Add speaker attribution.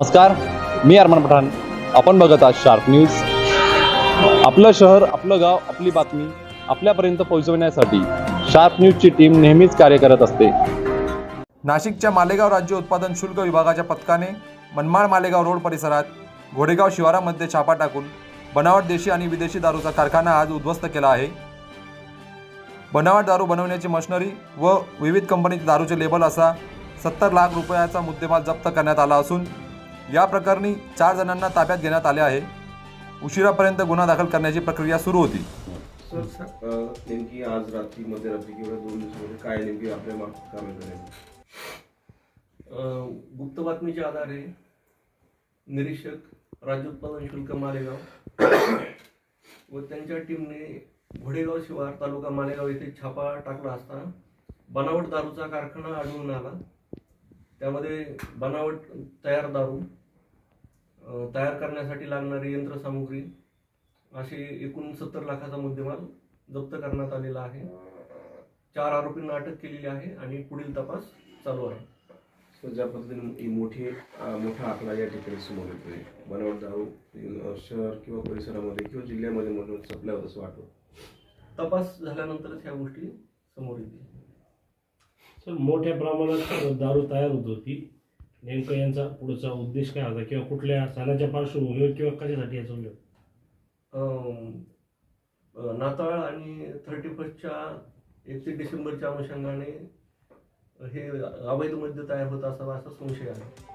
Speaker 1: नमस्कार मी अरमान पठाण. आपण बघत आहात शार्प न्यूज आपलं शहर आपलं गाव आपली बातमी आपल्यापर्यंत पोहोचवण्यासाठी शार्प न्यूजची टीम नेहमीच कार्य करत असते.
Speaker 2: नाशिकच्या मालेगाव राज्य उत्पादन शुल्क विभागाच्या पथकाने मनमाड मालेगाव रोड परिसरात घोडेगाव शिवारामध्ये छापा टाकून बनावट देशी आणि विदेशी दारूचा कारखाना आज उद्ध्वस्त केला आहे. बनावट दारू बनवण्याची मशिनरी व विविध कंपनीचे दारूचे लेबल असा सत्तर लाख रुपयाचा मुद्देमाल जप्त करण्यात आला असून या प्रकरणी चार जणांना ताब्यात घेण्यात आले आहे. उशिरापर्यंत गुन्हा दाखल करण्याची प्रक्रिया सुरू होती.
Speaker 3: सर नेमकी आज रात्री मध्यरात्री किंवा दोन दिवसामध्ये काय नेमकी आपल्या मार्फत
Speaker 4: गुप्त बातमीच्या आधारे निरीक्षक राज्य उत्पादन शुल्क मालेगाव व त्यांच्या टीमने घोडेगाव शिवार तालुका मालेगाव येथे छापा टाकला असता बनावट दारूचा कारखाना आढळून आला. त्यामध्ये बनावट तयार दारू तयार करण्यासाठी लागणारी यंत्रसामुग्री अशी एकूण सत्तर लाखाचा मुद्देमाल जप्त करण्यात आलेला आहे. चार आरोपींना अटक केलेली आहे आणि पुढील तपास चालू आहे.
Speaker 3: सर ज्या पद्धतीने मोठी मोठा आकडा या ठिकाणी समोर येतोय बनावट दारू शहर किंवा परिसरामध्ये किंवा जिल्ह्यामध्ये म्हणून सप्लाय होत असं वाटतं?
Speaker 4: तपास झाल्यानंतरच ह्या गोष्टी समोर येतील.
Speaker 5: सर मोठ्या प्रमाणात दारू तयार होत होती. नेमकं यांचा पुढचा उद्देश काय होता? किंवा कुठल्या सणाच्या पार्श्वभूमीवर किंवा कशासाठी याचा उल्लेख?
Speaker 4: अं, नाताळ आणि थर्टी फर्स्टच्या एकतीस डिसेंबरच्या अनुषंगाने हे अवैध मद्य तयार होत असावा असा संशय आहे.